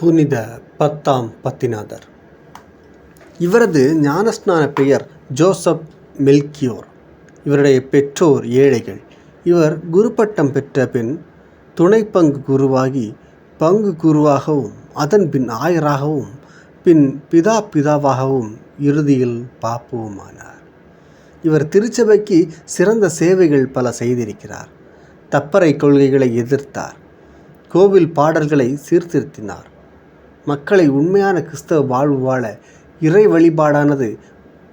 புனித பத்தாம் பத்திநாதர். இவரது ஞானஸ்நான பெயர் ஜோசப் மெல்கியோர். இவருடைய பெற்றோர் ஏழைகள். இவர் குருப்பட்டம் பெற்ற பின் துணை பங்கு குருவாகி பங்கு குருவாகவும் அதன் பின் ஆயராகவும் பின் பிதா பிதாவாகவும் இறுதியில் பாப்புவுமானார். இவர் திருச்சபைக்கு சிறந்த சேவைகள் பல செய்திருக்கிறார். தப்பறை கொள்கைகளை எதிர்த்தார். கோவில் பாடல்களை சீர்திருத்தினார். மக்களை உண்மையான கிறிஸ்தவ வாழ்வு வாழ இறை வழிபாடானது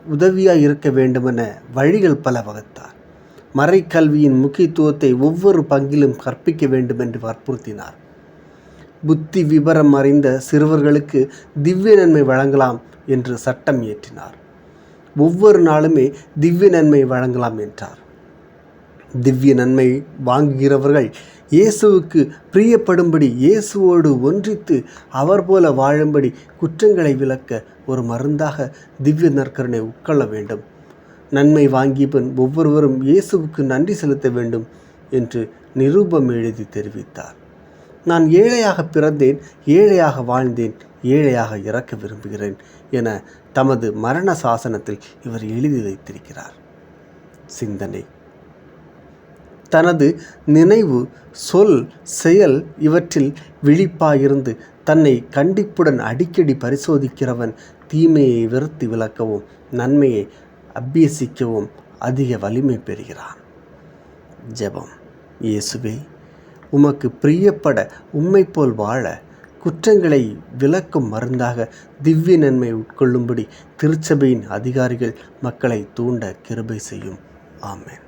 உதவியாக இருக்க வேண்டுமென வழிகள் பல வகுத்தார். மறைக்கல்வியின் முக்கியத்துவத்தை ஒவ்வொரு பங்கிலும் கற்பிக்க வேண்டும் என்று வற்புறுத்தினார். புத்தி விபரம் அறிந்த சிறுவர்களுக்கு திவ்ய நன்மை வழங்கலாம் என்று சட்டம் இயற்றினார். ஒவ்வொரு நாளுமே திவ்ய நன்மை வழங்கலாம் என்றார். திவ்ய நன்மை வாங்குகிறவர்கள் இயேசுவுக்கு பிரியப்படும்படி இயேசுவோடு ஒன்றித்து அவர் போல வாழும்படி குற்றங்களை விளக்க ஒரு மருந்தாக திவ்ய நற்கரனை உட்கொள்ள வேண்டும். நன்மை வாங்கிய பின் ஒவ்வொருவரும் இயேசுவுக்கு நன்றி செலுத்த வேண்டும் என்று நிரூபம் எழுதி தெரிவித்தார். நான் ஏழையாக பிறந்தேன் ஏழையாக வாழ்ந்தேன் ஏழையாக இறக்க விரும்புகிறேன் என தமது மரண சாசனத்தில் இவர் எழுதி வைத்திருக்கிறார். சிந்தனை. தனது நினைவு சொல் செயல் இவற்றில் விழிப்பாயிருந்து தன்னை கண்டிப்புடன் அடிக்கடி பரிசோதிக்கிறவன் தீமையை வெறுத்து விளக்கவும் நன்மையை அபியசிக்கவும் அதிக வலிமை பெறுகிறான். ஜெபம். இயேசுவே உமக்கு பிரியப்பட உம்மை போல் வாழ குற்றங்களை விளக்கும் மருந்தாக திவ்ய நன்மை உட்கொள்ளும்படி திருச்சபையின் அதிகாரிகள் மக்களை தூண்ட கிருபை செய்யும். ஆமேன்.